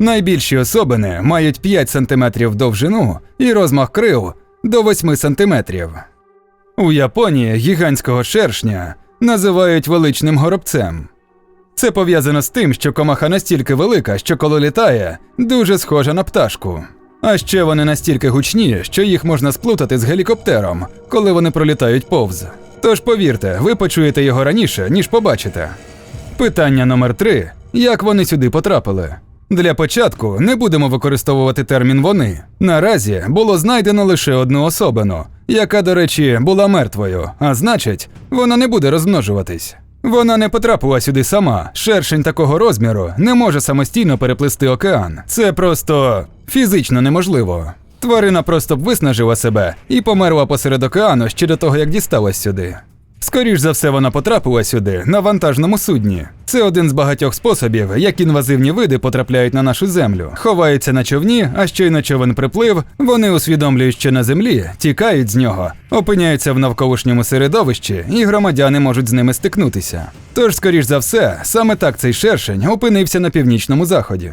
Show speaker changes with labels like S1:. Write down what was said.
S1: Найбільші особини мають 5 см довжину і розмах крил до 8 см. У Японії гігантського шершня називають величним горобцем. Це пов'язано з тим, що комаха настільки велика, що коли літає, дуже схожа на пташку. А ще вони настільки гучні, що їх можна сплутати з гелікоптером, коли вони пролітають повз. Тож повірте, ви почуєте його раніше, ніж побачите. Питання номер три: як вони сюди потрапили? Для початку не будемо використовувати термін вони. Наразі було знайдено лише одну особину, яка, до речі, була мертвою, а значить, вона не буде розмножуватись. Вона не потрапила сюди сама. Шершень такого розміру не може самостійно переплисти океан. Це просто фізично неможливо. Тварина просто б виснажила себе і померла посеред океану ще до того, як дісталась сюди. Скоріш за все, вона потрапила сюди на вантажному судні. Це один з багатьох способів, як інвазивні види потрапляють на нашу землю. Ховаються на човні, а щойно човен приплив, вони усвідомлюють, що на землі, тікають з нього, опиняються в навколишньому середовищі, і громадяни можуть з ними стикнутися. Тож, скоріш за все, саме так цей шершень опинився на північному заході.